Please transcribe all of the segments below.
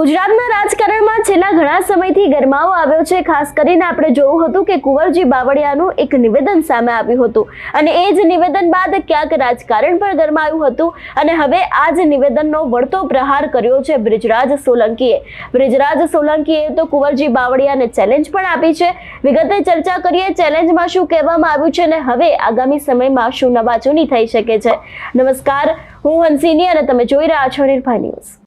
ગુજરાતના રાજકારણમાં છેલ્લા ઘણા સમયથી ગરમાવો આવ્યો છે. ખાસ કરીને આપણે જોયું હતું કે કુંવરજી બાવળિયાનું એક નિવેદન સામે આવ્યું હતું. અને એ જ નિવેદન બાદ ક્યાંક રાજકારણ પણ ગરમાયું હતું અને હવે આ જ નિવેદનનો વળતો પ્રહાર કર્યો છે બ્રિજરાજ સોલંકીએ. બ્રિજરાજ સોલંકીએ તો કુંવરજી બાવળિયાને ચેલેન્જ પણ આપી છે. વિગતે ચર્ચા કરીએ ચેલેન્જમાં શું કહેવામાં આવ્યું છે અને હવે આગામી સમયમાં શું નવાજૂની થઈ શકે છે. નમસ્કાર, હું હંસિની અને તમે જોઈ રહ્યા છો નિર્ભય ન્યૂઝ.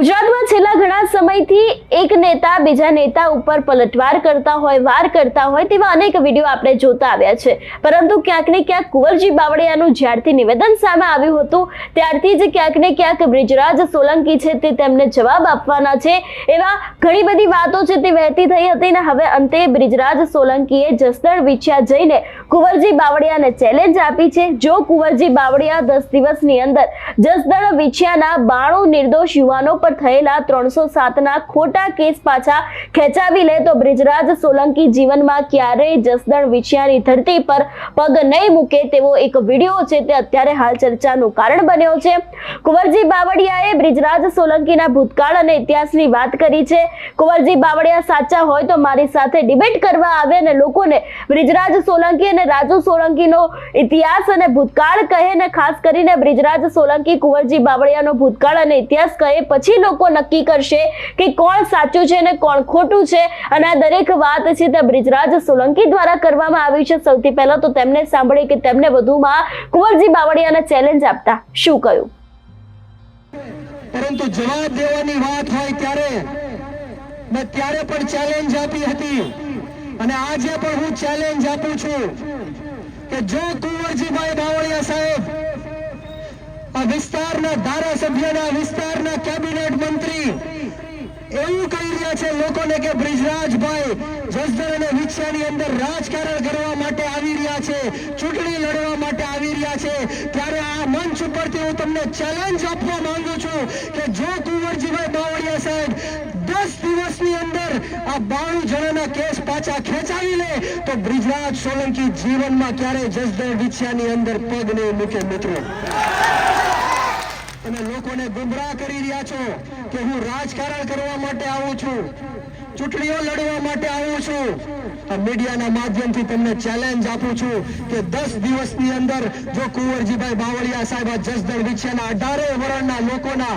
ગુજરાતમાં છેલ્લા ઘણા સમયથી એક નેતા બીજા નેતા ઉપર પલટવાર કરતા હોય, વાર કરતા હોય તેવા અનેક વીડિયો આપણે જોતા આવ્યા છે. પરંતુ ક્યાંક ને ક્યાંક કુંવરજી બાવળિયાનું જ્યારથી નિવેદન સામે આવ્યું હતું, ત્યારથી જ ક્યાંક ને ક્યાંક બ્રિજરાજ સોલંકી છે તે તેમને જવાબ આપવાના છે. એવા ઘણી બધી વાતો છે તે વહેતી થઈ હતી ને હવે અંતે બ્રિજરાજ સોલંકીએ જસદણ વિછ્યા જઈને કુંવરજી બાવળિયાને ચેલેન્જ આપી છે. જો કુંવરજી બાવળિયા દસ દિવસની અંદર જસદણ વિછ્યાના બાણું નિર્દોષ યુવાનો પર થયેલા ત્રણસો સાતના ખોટા કેસ પાછા ખેંચાવી લે તો બ્રિજરાજ સોલંકી જીવનમાં ક્યારેય જસદણ વિછિયાની ધરતી પર પગ નહીં મૂકે તેવો એક વીડિયો છે તે અત્યારે હાલ ચર્ચાનું કારણ બન્યો છે. કુંવરજી બાવળિયાએ બ્રિજરાજ સોલંકીના ભૂતકાળ અને ઇતિહાસની વાત કરી છે. કુંવરજી બાવળિયા, સાચા હોય તો મારી સાથે ડિબેટ કરવા આવે અને લોકોને બ્રિજરાજ સોલંકી અને રાજુ સોલંકીનો ઇતિહાસ અને ભૂતકાળ કહે ને ખાસ કરીને બ્રિજરાજ સોલંકી કુંવરજી બાવળિયાનો ભૂતકાળ અને ઇતિહાસ કહે પછી લોકો નક્કી કરશે કે કોણ સાચું છે અને કોણ ખોટું છે. અને આ દરેક વાત છે તે બ્રિજરાજ સોલંકી દ્વારા કરવામાં આવી છે. સૌથી પહેલા તો તેમને સાંભળીએ કે તેમને વધુમાં કુંવરજી બાવળિયાને ચેલેન્જ આપતા. શું કહ્યું? પરંતુ જવાબ દેવાની વાત હોય ત્યારે મેં ત્યારે પણ ચેલેન્જ આપી હતી. અને આજે પણ હું ચેલેન્જ આપું છું કે જો કુંવરજીભાઈ બાવળિયા સાહેબ આ વિસ્તારના ધારાસભ્યના વિસ્તારના કેબિનેટ મંત્રી એવું કહી રહ્યા છે લોકોને કે બ્રિજરાજભાઈ જસદણ અને વિછિયાની અંદર રાજકારણ કરવા માટે આવી રહ્યા છે, ચૂંટણી લડવા માટે આવી રહ્યા છે. ત્યારે આ મંચ ઉપરથી હું તમને ચેલેન્જ આપવા માંગુ છું કે જો કુંવરજીભાઈ બાવળિયા સાહેબ દસ દિવસની અંદર આ બાણું જણાના કેસ પાછા ખેંચાવી લે, તો બ્રિજરાજ સોલંકી જીવનમાં ક્યારેય જસદણ વિછિયાની અંદર પગ નહીં મૂકે મિત્રો. તમે લોકોને ગુમરાહ કરી રહ્યા છો કે હું રાજકારણ કરવા માટે આવું છું, ચૂંટણીઓ લડવા માટે આવું છું. આ મીડિયાના માધ્યમથી તમને ચેલેન્જ આપું છું કે દસ દિવસની અંદર જો કુંવરજીભાઈ બાવળિયા સાહેબ જસદણ વિછેના અઢારે વરણના લોકોના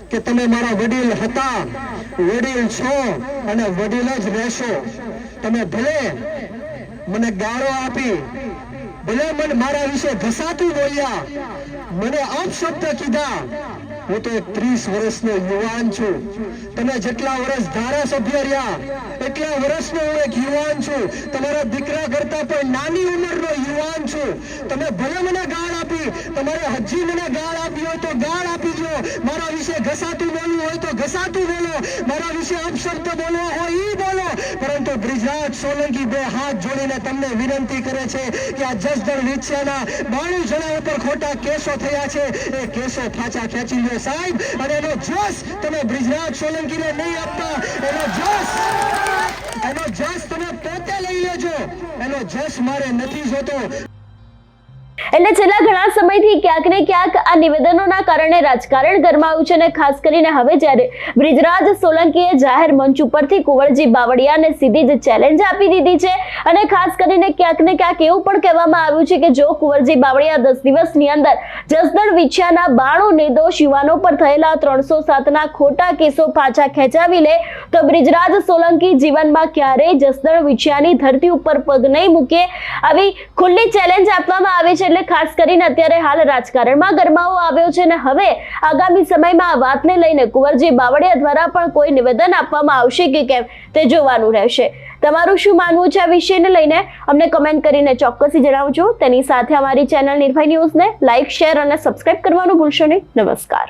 કે તમે મારા વડીલ હતા. વડીલ છો અને વડીલ જ રહેશો. તમે ભલે મને ગાળો આપી, ભલે મને મારા વિશે ઘસાતું બોલ્યા, મને અપશબ્દ કીધા હું તો ત્રીસ વર્ષનો યુવાન છું. તમે જેટલા વર્ષ ધારાસભ્ય રહ્યા, એટલા વર્ષનો હું એક યુવાન છું. તમારા દીકરા કરતા પણ નાની ઉંમરનો યુવાન છું. તમે ભલે મને ગાળ આપી, તમારે હજી મને ગાળ આપી હોય તો ગાળ આપી દો. મારા વિશે ઘસાતું બોલવું હોય તો ઘસાતું બોલો. મારા વિશે અપશબ્દ બોલવો હોય બ્રિજરાજ સોલંકી બે હાથ જોડીને તમને વિનંતી કરે છે કે આ જસદણ વિછિયાના બાણું જણા ઉપર ખોટા કેસો થયા છે. એ કેસો પાછા ખેંચી લો સાહેબ. અને એનો જોશ તમે બ્રિજરાજ સોલંકીને નહીં આપતા. એનો જોશ એનો જશ તમે પોતે લઈ લેજો. એનો જશ મારે નથી જોતો. એટલે છેલ્લા ઘણા સમયથી ક્યાંક ને ક્યાંક આ નિવેદનોના કારણે રાજકારણ ગરમાયું છે અને ખાસ કરીને હવે જ્યારે બ્રિજરાજ સોલંકીએ જાહેર મંચ ઉપરથી કુંવરજી બાવળિયાને સીધી જ ચેલેન્જ આપી દીધી છે. અને ખાસ કરીને ક્યાંક ને ક્યાંક એવું પણ કહેવામાં આવ્યું છે કે જો કુંવરજી બાવળિયા દસ દિવસની અંદર જસદણ વિછ્યાના બાણું નિર્દોષ યુવાનો પર થયેલા ત્રણસો સાતના ખોટા કેસો પાછા ખેંચાવી લે તો બ્રિજરાજ સોલંકી જીવનમાં ક્યારેય જસદણ વિછ્યાની ધરતી ઉપર પગ નહીં મૂકે આવી ખુલ્લી ચેલેન્જ આપવામાં આવે છે એટલે ખાસ કરીને અત્યારે હાલ રાજકારણમાં ગરમાવો આવ્યો છે અને હવે આગામી સમયમાં આ વાતને લઈને કુંવરજી બાવળિયા દ્વારા પણ કોઈ નિવેદન આપવામાં આવશે કે કેમ તે જોવાનું રહેશે. તમારું શું માનવું છે આ વિષયને લઈને? અમને કમેન્ટ કરીને ચોક્કસથી જણાવજો. તેની સાથે અમારી ચેનલ નિર્ભય ન્યૂઝને લાઇક શેર અને સબસ્ક્રાઇબ કરવાનું ભૂલશો નહીં. નમસ્કાર.